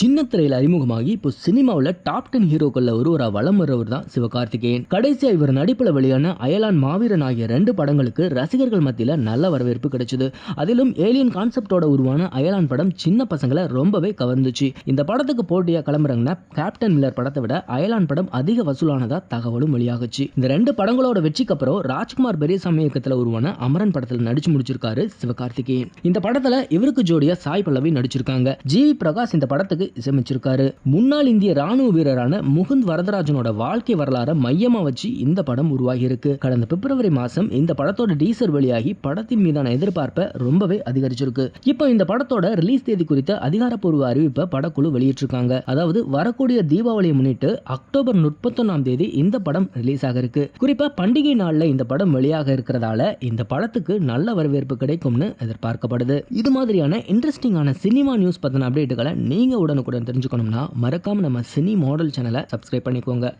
சின்ன திரையில் அறிமுகமாகி இப்போ சினிமாவில் டாப் டென் ஹீரோக்கள்ல ஒருவராக வளம் வருவர் தான் சிவகார்த்திகேயன். கடைசியா இவர் நடிப்பில் வெளியான அயலான் மாவீரன் ஆகிய ரெண்டு படங்களுக்கு ரசிகர்கள் மத்தியில் நல்ல வரவேற்பு கிடைச்சது. அதிலும் ஏலியன் கான்செப்டோட உருவான அயலான் படம் சின்ன பசங்களை ரொம்பவே கவர்ந்துச்சு. இந்த படத்துக்கு போட்டியா கிளம்புறாங்கன்னா கேப்டன் மில்லர் படத்தை விட அயலான் படம் அதிக வசூலானதா தகவலும் வெளியாகுச்சு. இந்த ரெண்டு படங்களோட வெற்றிக்கு அப்புறம் ராஜ்குமார் பெரியசாமி இயக்கத்தில் உருவான அமரன் படத்தில் நடிச்சு முடிச்சிருக்காரு சிவகார்த்திகேயன். இந்த படத்துல இவருக்கு ஜோடியா சாய் பல்லவி நடிச்சிருக்காங்க. ஜி பிரகாஷ் இந்த படத்துக்கு இசையமைச்சிருக்காரு முன்னாள் இந்திய ராணுவ வீரரான முகுந்த் வரதராஜனோட வாழ்க்கை வரலாறை மையமா வச்சு இந்த படம் உருவாகி இருக்கு கடந்த பிப்ரவரி மாசம் இந்த படத்தோட டீசர் வெளியாகி படத்தின் மீதான எதிர்பார்ப்பை ரொம்பவே அதிகரிச்சிருக்கு. இப்போ இந்த படத்தோட ரிலீஸ் தேதி குறித்த அதிகாரப்பூர்வ அறிவிப்பை படக்குழு வெளியிட்டிருக்காங்க. அதாவது வரக்கூடிய தீபாவளியை முன்னிட்டு அக்டோபர் முப்பத்தொன்னாம் தேதி இந்த படம் ரிலீஸ் ஆக இருக்கு குறிப்பா பண்டிகை நாள்ல இந்த படம் வெளியாக இருக்கிறதால இந்த படத்துக்கு நல்ல வரவேற்பு கிடைக்கும்னு எதிர்பார்க்கப்படுது. இது மாதிரியான இன்ட்ரெஸ்டிங்கான சினிமா நியூஸ் பத்தின அப்டேட்டுகளை நீங்க உடனே பண்ணக்கூடாதுன்னு தெரிஞ்சுக்கணும்னா மறக்காம நம்ம சினி மாடல் சேனலை சப்ஸ்கிரைப் பண்ணிக்கோங்க.